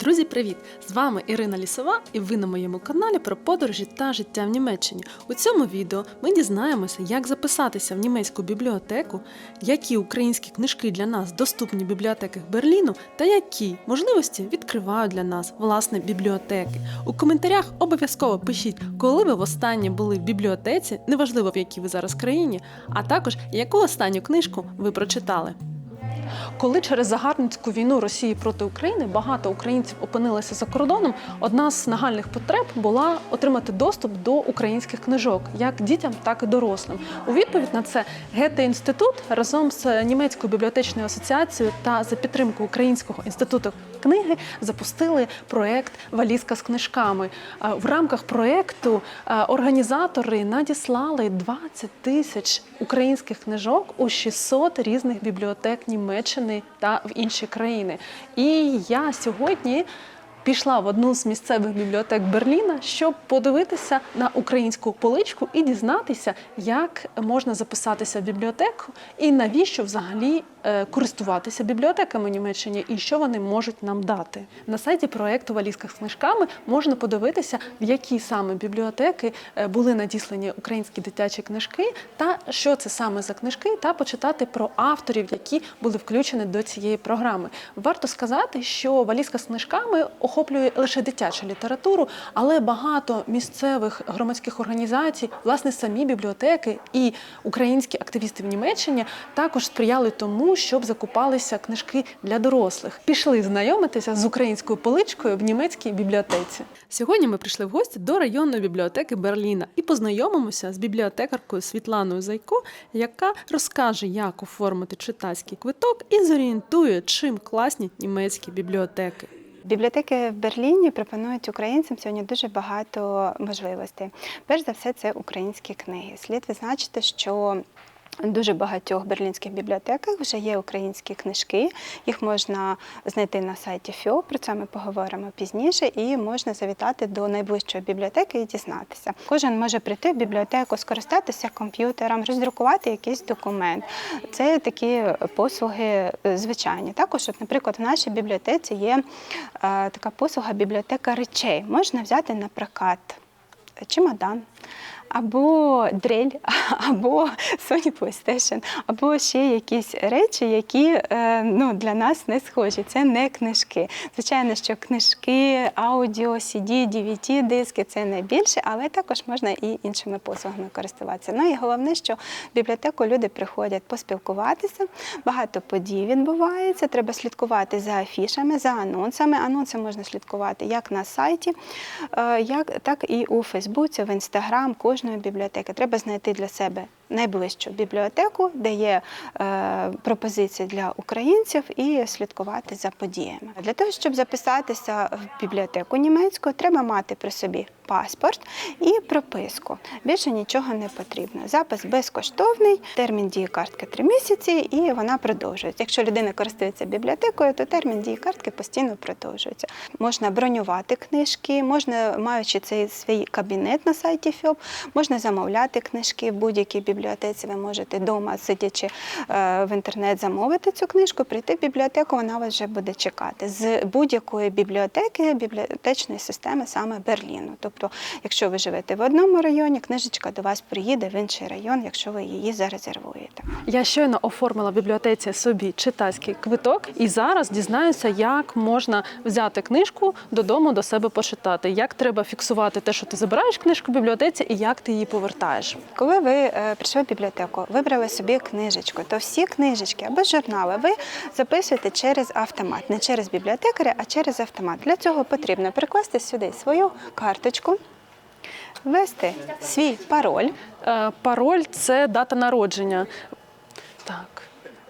Друзі, привіт! З вами Ірина Лісова, і ви на моєму каналі про подорожі та життя в Німеччині. У цьому відео ми дізнаємося, як записатися в німецьку бібліотеку, які українські книжки для нас доступні в бібліотеках Берліну, та які можливості відкривають для нас власне бібліотеки. У коментарях обов'язково пишіть, коли ви востаннє були в бібліотеці, неважливо в якій ви зараз країні, а також яку останню книжку ви прочитали. Коли через загарбницьку війну Росії проти України багато українців опинилися за кордоном, одна з нагальних потреб була отримати доступ до українських книжок, як дітям, так і дорослим. У відповідь на це гете інститут разом з німецькою бібліотечною асоціацією та за підтримку Українського інституту книги запустили проект Валізка з книжками. В рамках проекту організатори надіслали 20 тисяч українських книжок у 600 різних бібліотек Німеччини та в інші країни. І я сьогодні. Пішла в одну з місцевих бібліотек Берліна, щоб подивитися на українську поличку і дізнатися, як можна записатися в бібліотеку і навіщо взагалі користуватися бібліотеками в Німеччині і що вони можуть нам дати. На сайті проекту Валізка з книжками можна подивитися, в які саме бібліотеки е, були надіслані українські дитячі книжки, та що це саме за книжки, та почитати про авторів, які були включені до цієї програми. Варто сказати, що Валізка з книжками охоплює лише дитячу літературу, але багато місцевих громадських організацій, власне, самі бібліотеки і українські активісти в Німеччині також сприяли тому, щоб закупалися книжки для дорослих. Пішли знайомитися з українською поличкою в німецькій бібліотеці. Сьогодні ми прийшли в гості до районної бібліотеки Берліна і познайомимося з бібліотекаркою Світланою Зайко, яка розкаже, як оформити читацький квиток і зорієнтує, чим класні німецькі бібліотеки. Бібліотеки в Берліні пропонують українцям сьогодні дуже багато можливостей. Перш за все, це українські книги. Слід відзначити, що Дуже багатьох берлінських бібліотеках вже є українські книжки. Їх можна знайти на сайті ФІО, про це ми поговоримо пізніше, і можна завітати до найближчої бібліотеки і дізнатися. Кожен може прийти в бібліотеку, скористатися комп'ютером, роздрукувати якийсь документ. Це такі послуги е, звичайні. Також, от, наприклад, в нашій бібліотеці є е, така послуга бібліотека речей. Можна взяти на прокат чемодан. Або дрель, або Sony PlayStation, або ще якісь речі, які е, ну, для нас не схожі. Це не книжки. Звичайно, що книжки, аудіо, CD, DVD, диски це найбільше, але також можна і іншими послугами користуватися. Ну і головне, що в бібліотеку люди приходять поспілкуватися, багато подій відбувається. Треба слідкувати за афішами, за анонсами. Анонси можна слідкувати як на сайті, е, як, так і у Фейсбуці, в Інстаграм кожної бібліотеки. Треба знайти для себе найближчу бібліотеку, де є е, пропозиції для українців, і слідкувати за подіями. Для того, щоб записатися в бібліотеку німецьку, треба мати при собі паспорт і прописку. Більше нічого не потрібно. Запис безкоштовний, термін дії картки 3 місяці, і вона продовжується. Якщо людина користується бібліотекою, то термін дії картки постійно продовжується. Можна бронювати книжки, можна, маючи цей свій кабінет на сайті ФІОП, можна замовляти книжки в будь-якій бібліотеці. Ви можете вдома, сидячи е, в інтернет, замовити цю книжку, прийти в бібліотеку, вона вас вже буде чекати з будь-якої бібліотеки, бібліотечної системи саме Берліну. Тобто, якщо ви живете в одному районі, книжечка до вас приїде в інший район, якщо ви її зарезервуєте. Я щойно оформила в бібліотеці собі читацький квиток, і зараз дізнаюся, як можна взяти книжку додому до себе почитати. Як треба фіксувати те, що ти забираєш книжку в бібліотеці, і як ти її повертаєш. Коли ви е, прийшли в бібліотеку, вибрали собі книжечку, то всі книжечки або журнали ви записуєте через автомат, не через бібліотекаря, а через автомат. Для цього потрібно прикласти сюди свою карточку, ввести свій пароль. Е, пароль це дата народження. Так.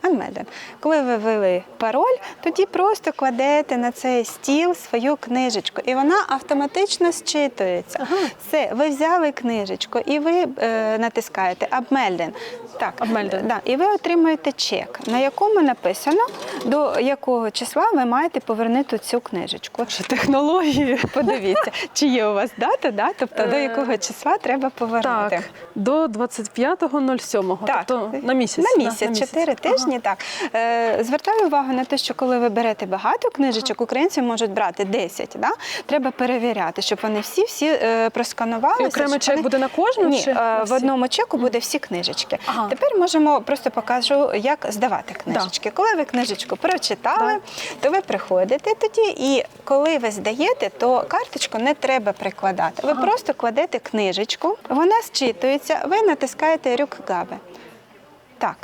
Анмеден. Коли ви ввели пароль, тоді просто кладете на цей стіл свою книжечку, і вона автоматично зчитується. Ага. Все, ви взяли книжечку і ви е, натискаєте Абмельден. Так, Абмельден. Да, і ви отримуєте чек, на якому написано, до якого числа ви маєте повернути цю книжечку. Ще технології. Подивіться, чи є у вас дата, да? тобто до Е, якого числа треба повернути. Так, до 25.07. Так. Тобто на місяць. На місяць, чотири тижні Україні. Так е, звертаю увагу на те, що коли ви берете багато книжечок, українці можуть брати 10, Да? Треба перевіряти, щоб вони всі всі е, просканувалися. І окремий чек вони- буде на кожну? Ні, чи е, в одному чеку буде всі книжечки. Ага. Тепер можемо просто покажу, як здавати книжечки. Коли ви книжечку прочитали, Да. то ви приходите тоді, і коли ви здаєте, то карточку не треба прикладати. Ви Ага. просто кладете книжечку, вона зчитується, ви натискаєте рюкгаби. Так.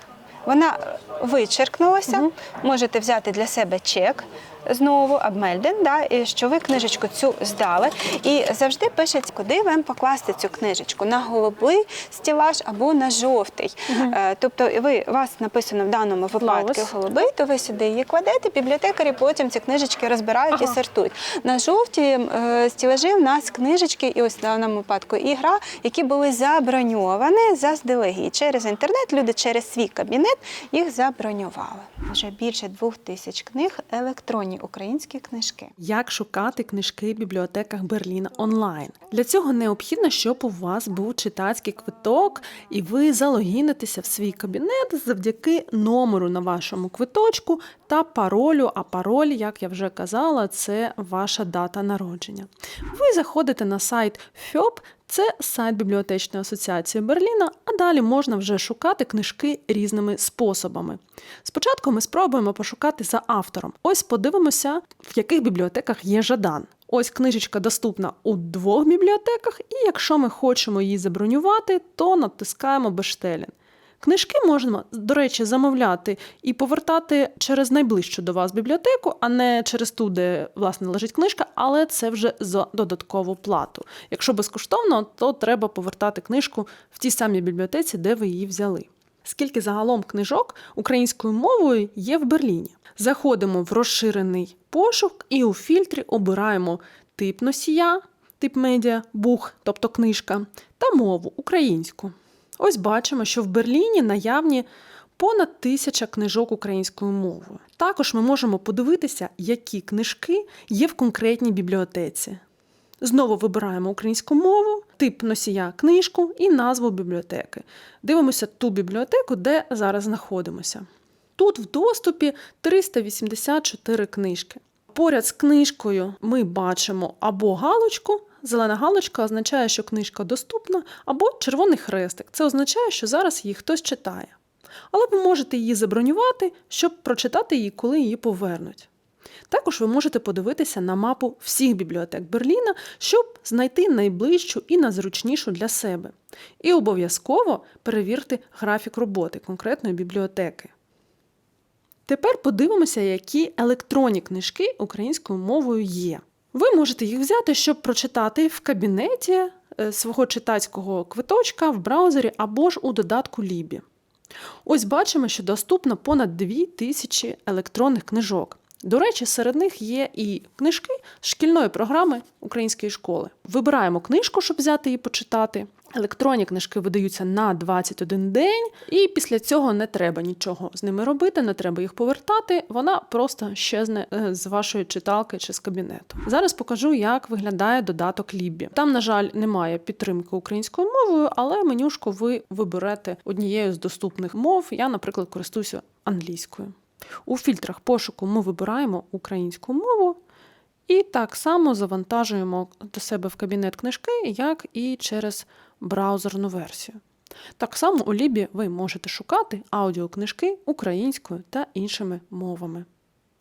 Вона вичеркнулася, можете взяти для себе чек знову, абмельден, да, і що ви книжечку цю здали. І завжди пишеться, куди вам покласти цю книжечку на голубий стілаж або на жовтий. Е, Тобто ви у вас написано в даному випадку голубий, то ви сюди її кладете, бібліотекарі потім ці книжечки розбирають Ага. і сортують. На жовті е, стілажі в нас книжечки, і ось в даному випадку ігра, які були заброньовані заздалегідь. Через інтернет люди через свій кабінет їх забронювали. Вже більше двох тисяч книг електронні українські книжки. Як шукати книжки в бібліотеках Берліна онлайн? Для цього необхідно, щоб у вас був читацький квиток, і ви залогінитеся в свій кабінет завдяки номеру на вашому квиточку та паролю. А пароль, як я вже казала, це ваша дата народження. Ви заходите на сайт ФьОП, це сайт бібліотечної асоціації Берліна, а далі можна вже шукати книжки різними способами. Спочатку ми спробуємо пошукати за автором. Ось подивимося, в яких бібліотеках є Жадан. Ось книжечка доступна у двох бібліотеках, і якщо ми хочемо її забронювати, то натискаємо Бештелін. Книжки можна, до речі, замовляти і повертати через найближчу до вас бібліотеку, а не через ту, де власне лежить книжка, але це вже за додаткову плату. Якщо безкоштовно, то треба повертати книжку в тій самій бібліотеці, де ви її взяли. Скільки загалом книжок українською мовою є в Берліні? Заходимо в розширений пошук і у фільтрі обираємо тип носія, тип медіа, бух, тобто книжка, та мову українську. Ось бачимо, що в Берліні наявні понад тисяча книжок українською мовою. Також ми можемо подивитися, які книжки є в конкретній бібліотеці. Знову вибираємо українську мову, тип носія книжку і назву бібліотеки. Дивимося ту бібліотеку, де зараз знаходимося. Тут в доступі 384 книжки. Поряд з книжкою ми бачимо або галочку. Зелена галочка означає, що книжка доступна, або червоний хрестик. Це означає, що зараз її хтось читає. Але ви можете її забронювати, щоб прочитати її, коли її повернуть. Також ви можете подивитися на мапу всіх бібліотек Берліна, щоб знайти найближчу і найзручнішу для себе. І обов'язково перевірте графік роботи конкретної бібліотеки. Тепер подивимося, які електронні книжки українською мовою є. Ви можете їх взяти, щоб прочитати в кабінеті е, свого читацького квиточка в браузері або ж у додатку Лібі. Ось бачимо, що доступно понад 2000 електронних книжок. До речі, серед них є і книжки шкільної програми української школи. Вибираємо книжку, щоб взяти і почитати. Електронні книжки видаються на 21 день, і після цього не треба нічого з ними робити, не треба їх повертати. Вона просто щезне е, з вашої читалки чи з кабінету. Зараз покажу, як виглядає додаток Лібі. Там, на жаль, немає підтримки українською мовою, але менюшку ви виберете однією з доступних мов. Я, наприклад, користуюся англійською. У фільтрах пошуку ми вибираємо українську мову і так само завантажуємо до себе в кабінет книжки, як і через браузерну версію. Так само у Лібі ви можете шукати аудіокнижки українською та іншими мовами.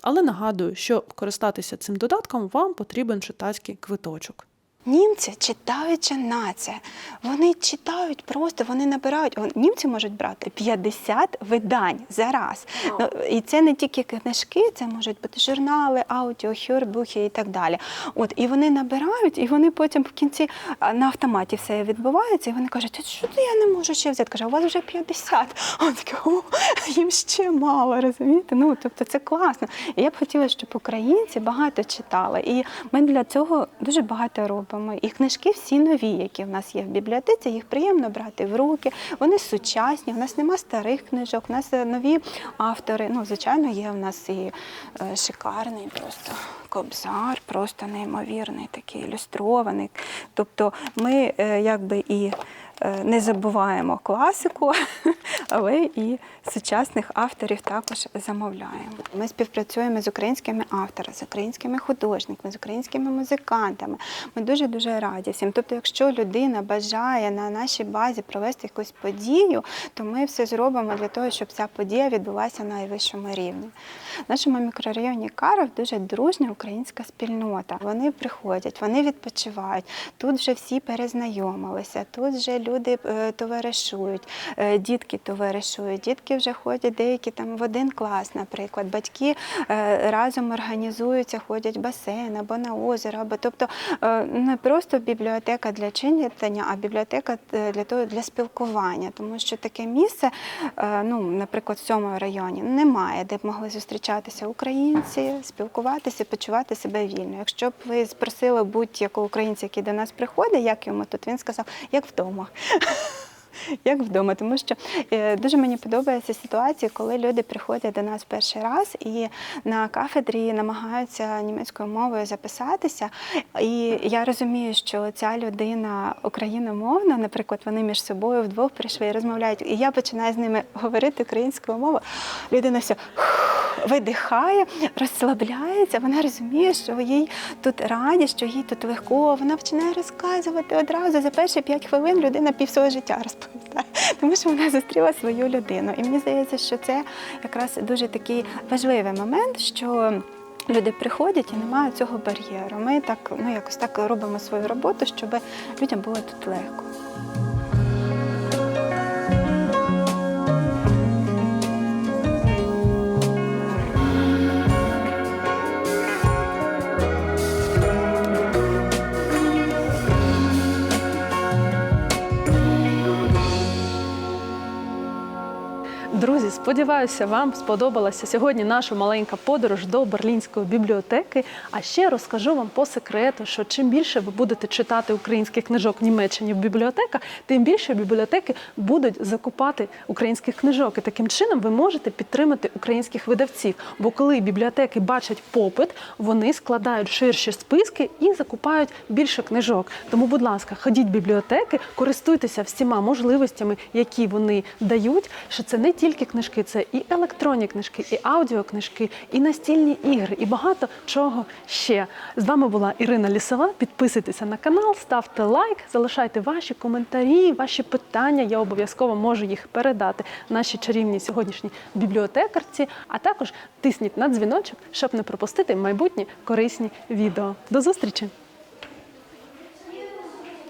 Але нагадую, що користатися цим додатком, вам потрібен читацький квиточок. Німці читаюча нація. Вони читають просто, вони набирають. Німці можуть брати 50 видань за раз. Ну, і це не тільки книжки, це можуть бути журнали, аудіо, хюрбухи і так далі. От і вони набирають, і вони потім в кінці на автоматі все відбувається, і вони кажуть, «Та що я не можу ще взяти? Каже, у вас вже 50. А вони такі, о, їм ще мало, розумієте? Ну тобто це класно. І я б хотіла, щоб українці багато читали. І ми для цього дуже багато робимо. І книжки всі нові, які в нас є в бібліотеці, їх приємно брати в руки. Вони сучасні. У нас нема старих книжок, у нас е, нові автори. Ну, звичайно, є в нас і е, шикарний просто кобзар, просто неймовірний, такий ілюстрований. Тобто ми е, якби і не забуваємо класику, але і сучасних авторів також замовляємо. Ми співпрацюємо з українськими авторами, з українськими художниками, з українськими музикантами. Ми дуже дуже раді всім. Тобто, якщо людина бажає на нашій базі провести якусь подію, то ми все зробимо для того, щоб ця подія відбулася на найвищому рівні. В нашому мікрорайоні Каров дуже дружня українська спільнота. Вони приходять, вони відпочивають. Тут вже всі перезнайомилися, тут вже люди е, товаришують, е, дітки товаришують, дітки вже ходять деякі там в один клас, наприклад. Батьки е, разом організуються, ходять в басейн або на озеро, або тобто не просто бібліотека для читання, а бібліотека для того для спілкування, тому що таке місце, ну, наприклад, в цьому районі немає, де б могли зустрічатися українці, спілкуватися, почувати себе вільно. Якщо б ви спросили будь-якого українця, який до нас приходить, як йому тут, він сказав, як вдома. Як вдома, тому що е, дуже мені подобається ситуація, коли люди приходять до нас перший раз і на кафедрі намагаються німецькою мовою записатися. І я розумію, що ця людина україномовна, наприклад, вони між собою вдвох прийшли і розмовляють. І я починаю з ними говорити українською мовою. Людина все видихає, розслабляється. Вона розуміє, що їй тут раді, що їй тут легко. Вона починає розказувати одразу. За перші п'ять хвилин людина пів свого життя розповідає, тому що вона зустріла свою людину. І мені здається, що це якраз дуже такий важливий момент, що. Люди приходять і немає цього бар'єру. Ми так ну якось так робимо свою роботу, щоб людям було тут легко. Сподіваюся, вам сподобалася сьогодні наша маленька подорож до Берлінської бібліотеки. А ще розкажу вам по секрету, що чим більше ви будете читати українських книжок в Німеччині в бібліотеках, тим більше бібліотеки будуть закупати українських книжок. І таким чином ви можете підтримати українських видавців. Бо коли бібліотеки бачать попит, вони складають ширші списки і закупають більше книжок. Тому, будь ласка, ходіть в бібліотеки, користуйтеся всіма можливостями, які вони дають. Що це не тільки книжки, це і електронні книжки, і аудіокнижки, і настільні ігри, і багато чого ще. З вами була Ірина Лісова. Підписуйтеся на канал, ставте лайк, залишайте ваші коментарі, ваші питання. Я обов'язково можу їх передати нашій чарівній сьогоднішній бібліотекарці. А також тисніть на дзвіночок, щоб не пропустити майбутні корисні відео. До зустрічі!